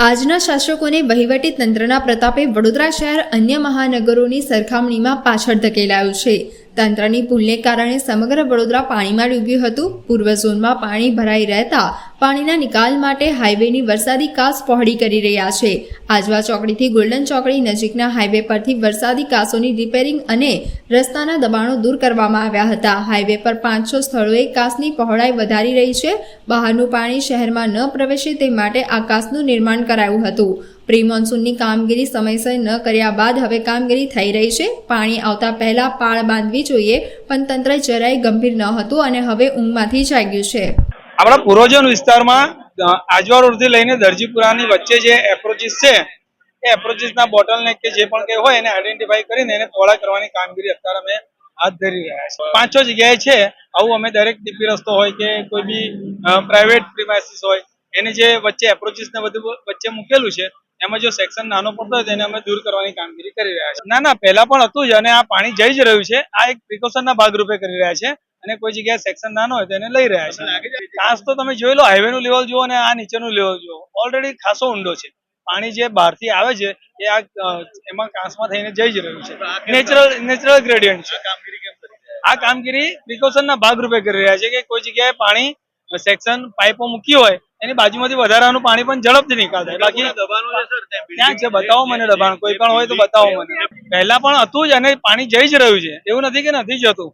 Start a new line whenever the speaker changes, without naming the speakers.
આજના શાસકોને વહીવટી તંત્રના પ્રતાપે વડોદરા શહેર અન્ય મહાનગરોની સરખામણીમાં પાછળ ધકેલાયું છે. તંત્રની ભૂલને કારણે સમગ્ર વડોદરા પાણીમાં ડૂબ્યું હતું. પૂર્વ ઝોનમાં પાણી ભરાઈ રહેતા પાણીના નિકાલ માટે હાઈવેની વરસાદી કાસ પહોળી કરી રહ્યા છે. આજવા ચોકડીથી ગોલ્ડન ચોકડી નજીકના હાઈવે પરથી વરસાદી કાસોની રિપેરિંગ અને રસ્તાના દબાણો દૂર કરવામાં આવ્યા હતા. હાઈવે પર પાંચસો સ્થળોએ કાસની પહોળાઈ વધારી રહી છે. બહારનું પાણી શહેરમાં ન પ્રવેશે તે માટે આ કાસનું નિર્માણ કરાયું હતું. પ્રી મોન્સૂનની કામગીરી સમયસર ન કર્યા બાદ હવે કામગીરી થઈ રહી છે. પાણી આવતા પહેલા પાળ બાંધવી જોઈએ, પણ તંત્ર જરાય ગંભીર ન હતું અને હવે ઊંઘમાંથી જાગ્યું છે.
આપણા પૂર્વજન વિસ્તારમાં આજવા રોડથી લઈને દરજીપુરાની વચ્ચે જે એપ્રોચીસ છે, એ એપ્રોચીસના બોટલનેક કે જે પણ કંઈ હોય એને આઈડેન્ટિફાઈ કરીને એને પહોળા કરવાની કામગીરી અત્યારે અમે હાથ ધરી રહ્યા છીએ. પાંચ છ જગ્યાએ છે, આવું અમે દરેક ટીપી રસ્તો હોય કે કોઈ બી પ્રાઇવેટ પ્રિમાઇસીસ હોય, એની જે વચ્ચે એપ્રોચિસ ને બધું વચ્ચે મૂકેલું છે, એમાં જો સેક્શન નાનો પડતો હોય તેને અમે દૂર કરવાની કામગીરી કરી રહ્યા છીએ. ના ના, પહેલા પણ હતું જ અને આ પાણી જઈ જ રહ્યું છે. આ એક પ્રિકોશનના ભાગરૂપે કરી રહ્યા છે. અને કોઈ જગ્યાએ સેક્શન નાનો હોય તો એને લઈ રહ્યા છે. ખાસ તો તમે જોઈ લો હાઈવે નું લેવલ જુઓ અને આ નીચેનું લેવલ જુઓ. ઓલરેડી ખાસો ઊંડો છે. પાણી જે બહારથી આવે છે એ આ એમાં કાંસમાં થઈને જઈ જ રહ્યું છે. નેચરલ નેચરલ ગ્રેડિયન્ટ છે. આ કામગીરી પ્રિકોશનના ભાગરૂપે કરી રહ્યા છે કે કોઈ જગ્યાએ પાણી સેક્શન પાઇપો મૂકી હોય એની બાજુમાંથી વધારાનું પાણી પણ ઝડપથી નીકળ થાય બાકી ત્યાં છે બતાવો મને દબાણ. કોઈ પણ હોય તો બતાવો મને. પહેલા પણ હતું જ અને પાણી જઈ જ રહ્યું છે. એવું નથી કે નથી જતું.